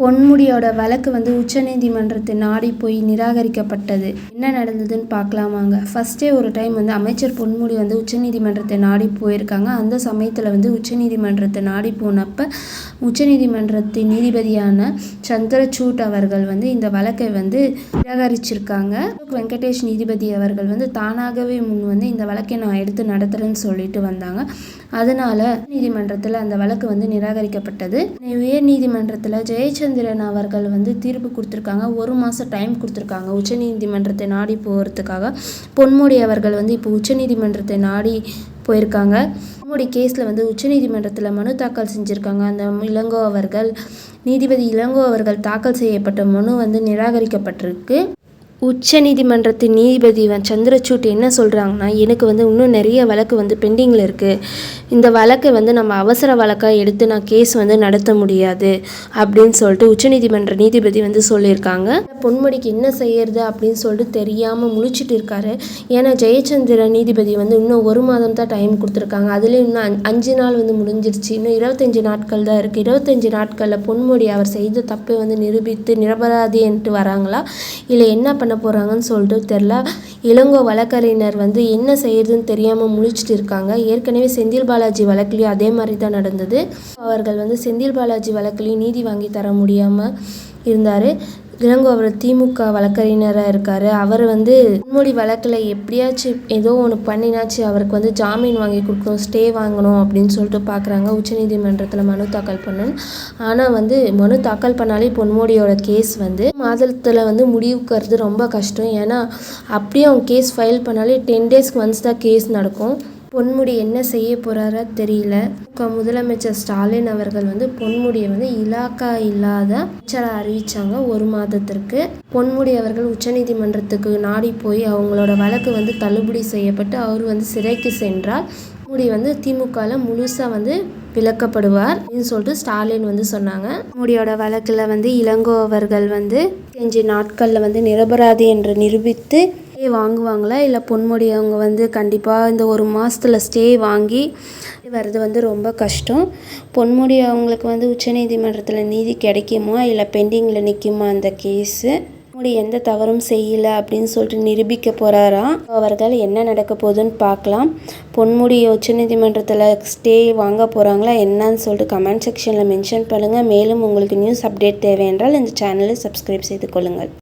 பொன்முடியோட வழக்கு வந்து உச்சநீதிமன்றத்தை நாடி போய் நிராகரிக்கப்பட்டது. என்ன நடந்ததுன்னு பார்க்கலாமாங்க ஃபஸ்ட்டே ஒரு டைம் வந்து அமைச்சர் பொன்முடி வந்து உச்சநீதிமன்றத்தை நாடி போயிருக்காங்க. அந்த சமயத்தில் வந்து உச்சநீதிமன்றத்தை நாடி போனப்ப உச்சநீதிமன்றத்தின் நீதிபதியான சந்திரசூட் அவர்கள் வந்து இந்த வழக்கை வந்து நிராகரிச்சிருக்காங்க. வெங்கடேஷ் நீதிபதி அவர்கள் வந்து தானாகவே முன் வந்து இந்த வழக்கை நான் எடுத்து நடத்துகிறேன்னு சொல்லிட்டு வந்தாங்க. அதனால நீதிமன்றத்தில் அந்த வழக்கு வந்து நிராகரிக்கப்பட்டது. உயர் நீதிமன்றத்தில் ஜெயச்சந்திரன் அவர்கள் வந்து தீர்ப்பு கொடுத்துருக்காங்க. ஒரு மாதம் டைம் கொடுத்துருக்காங்க. உச்சநீதிமன்றத்தை நாடி போகிறதுக்காக பொன்முடி அவர்கள் வந்து இப்போ உச்சநீதிமன்றத்தை நாடி போயிருக்காங்க. பொன்முடி கேஸில் வந்து உச்சநீதிமன்றத்தில் மனு தாக்கல் செஞ்சுருக்காங்க. அந்த இளங்கோ அவர்கள் நீதிபதி இளங்கோ அவர்கள் தாக்கல் செய்யப்பட்ட மனு வந்து நிராகரிக்கப்பட்டிருக்கு. உச்ச நீதிமன்றத்தின் நீதிபதி சந்திரசூட் என்ன சொல்கிறாங்கன்னா எனக்கு வந்து இன்னும் நிறைய வழக்கு வந்து பெண்டிங்கில் இருக்குது இந்த வழக்கை வந்து நம்ம அவசர வழக்காக எடுத்து நான் கேஸ் வந்து நடத்த முடியாது அப்படின்னு சொல்லிட்டு உச்சநீதிமன்ற நீதிபதி வந்து சொல்லியிருக்காங்க. பொன்முடிக்கு என்ன செய்யறது அப்படின்னு சொல்லிட்டு தெரியாமல் முழிச்சிட்டு இருக்காரு. ஏன்னா ஜெயச்சந்திரன் நீதிபதி வந்து இன்னும் ஒரு மாதம் தான் டைம் கொடுத்துருக்காங்க. அதுலேயும் இன்னும் அஞ்சு நாள் வந்து முடிஞ்சிருச்சு. இன்னும் இருபத்தஞ்சி நாட்கள் தான் இருக்குது இருபத்தஞ்சி நாட்களில் பொன்முடி அவர் செய்த தப்பை வந்து நிரூபித்து நிரபராதின்ட்டு வராங்களா? இல்லை என்ன பண்ண போகிறாங்கன்னு சொல்லிட்டு தெரில இளங்கோ வழக்கறிஞர் வந்து என்ன செய்யறதுன்னு தெரியாமல் முழிச்சிட்டு இருக்காங்க. ஏற்கனவே செந்தில் பாலாஜி வழக்குலேயும் அதே மாதிரி தான் நடந்தது. அவர்கள் வந்து செந்தில் பாலாஜி வழக்குலேயும் நீதி வாங்கி தர முடியாமல் இருந்தார். இளங்கோ அவர் திமுக வழக்கறிஞராக இருக்கார். அவர் வந்து முன்மொழி வழக்கில் எப்படியாச்சும் ஏதோ ஒன்று பண்ணினாச்சு. அவருக்கு வந்து ஜாமீன் வாங்கி கொடுக்கணும் ஸ்டே வாங்கணும் அப்படின்னு சொல்லிட்டு பார்க்குறாங்க உச்சநீதிமன்றத்தில் மனு தாக்கல் பண்ணணும். ஆனால் வந்து மனு தாக்கல் பண்ணாலே பொன்மொழியோட கேஸ் வந்து மாதத்தில் வந்து முடிவுக்கிறது ரொம்ப கஷ்டம். ஏன்னா அப்படியே அவங்க கேஸ் ஃபைல் பண்ணாலே டென் டேஸ்க்கு ஒன்ஸ் தான் கேஸ் நடக்கும். பொன்முடி என்ன செய்ய போகிறாரா தெரியல. க- முதலமைச்சர் ஸ்டாலின் அவர்கள் வந்து பொன்முடியை வந்து இலாக்கா இல்லாத அமைச்சராக அறிவிச்சாங்க ஒரு மாதத்திற்கு. பொன்முடி அவர்கள் உச்சநீதிமன்றத்துக்கு நாடி போய் அவங்களோட வழக்கு வந்து தள்ளுபடி செய்யப்பட்டு அவர் வந்து சிறைக்கு சென்றால் மோடி வந்து திமுகவில் முழுசாக வந்து விளக்கப்படுவார் அப்படின்னு சொல்லிட்டு ஸ்டாலின் வந்து சொன்னாங்க. மோடியோட வழக்கில் வந்து இளங்கோ அவர்கள் வந்து அஞ்சு நாட்களில் வந்து நிரபராதி என்று நிரூபித்து ஸ்டே வாங்குவாங்களா? இல்லை பொன்முடி அவங்க வந்து கண்டிப்பாக இந்த ஒரு மாதத்தில் ஸ்டே வாங்கி வர்றது வந்து ரொம்ப கஷ்டம். பொன்முடி அவங்களுக்கு வந்து உச்சநீதிமன்றத்தில் நீதி கிடைக்குமா? இல்லை பெண்டிங்கில் நிற்குமா அந்த கேஸு பொன்முடி எந்த தவறும் செய்யலை அப்படின்னு சொல்லிட்டு நிரூபிக்க போகிறாராம் அவர்கள் என்ன நடக்க போகுதுன்னு பார்க்கலாம். பொன்முடி உச்சநீதிமன்றத்தில் ஸ்டே வாங்க போகிறாங்களா என்னன்னு சொல்லிட்டு கமெண்ட் செக்ஷனில் மென்ஷன் பண்ணுங்கள் மேலும் உங்களுக்கு நியூஸ் அப்டேட் தேவை என்றால் இந்த சேனலை சப்ஸ்கிரைப் செய்து கொள்ளுங்கள்.